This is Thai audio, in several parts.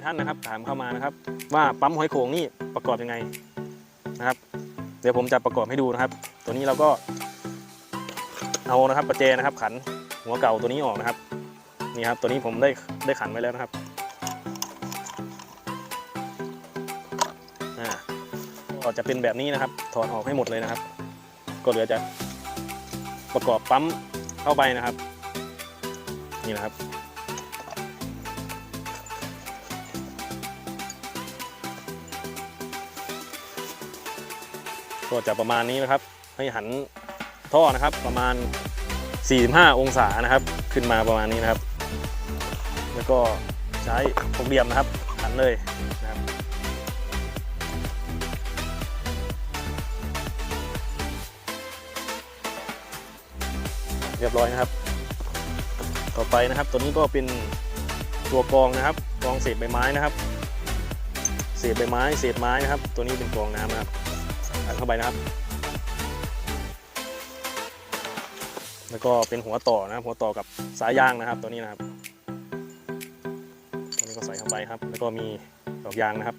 ายท่านนะครับ ถามเข้ามานะครับ ว่าปั๊มหอยโขงนี่ประกอบยังไงนะครับ เดี๋ยวผมจะประกอบให้ดูนะครับ ตัวนี้เราก็เอานะครับประแจนะครับ ขันหัวเก่าตัวนี้ออกนะครับนี่ครับตัวนี้ผมได้ได้ขันไว้แล้วนะครับอ่าก็จะเป็นแบบนี้นะครับถอดออกให้หมดเลยนะครับ ก็เหลือจะประกอบปั๊มเข้าไปนะครับ นี่นะครับ ก็จะประมาณนี้นะครับให้หันท่อนะครับประมาณ 45 องศานะครับ ขึ้นมาประมาณนี้นะครับ แล้วก็ใช้หกเหลี่ยมนะครับ หันเลยนะครับเรียบร้อยนะครับ ต่อไปนะครับ ตัวนี้ก็เป็นตัวกองนะครับกองเศษใบไม้นะครับ เศษใบไม้ เศษไม้นะครับ ตัวนี้เป็นกองน้ำนะครับ อัดเข้าไปนะครับ แล้วก็เป็นหัวต่อนะครับ หัวต่อกับสายยางนะครับ ตัวนี้นะครับตัวนี้ก็ใส่เข้าไปครับ แล้วก็มีดอกยางนะครับ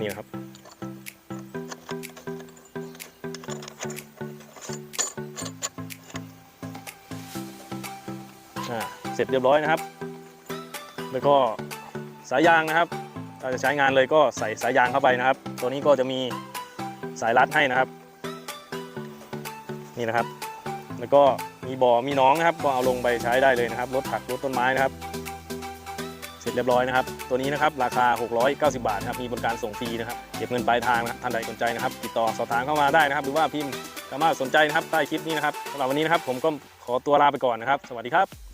นี่นะครับเสร็จเรียบร้อยนะครับ แล้วก็สายยางนะครับ ถ้าจะใช้งานเลยก็ใส่สายยางเข้าไปนะครับ ตัวนี้ก็จะมีสายรัดให้นะครับ นี่นะครับ แล้วก็มีบ่อมีน้องนะครับ ก็เอาลงไปใช้ได้เลยนะครับรถผักรถต้นไม้นะครับ เสร็จเรียบร้อยนะครับ ตัวนี้นะครับราคา 690 บาทนะครับมีบริการส่งฟรีนะครับเก็บเงินปลายทางนะท่านใดสนใจนะครับ ติดต่อสอบถามเข้ามาได้นะครับ หรือว่าพิมพ์สามารถสนใจนะครับใต้คลิปนี้นะครับสำหรับวันนี้นะครับ ผมก็ขอตัวลาไปก่อนนะครับ สวัสดีครับ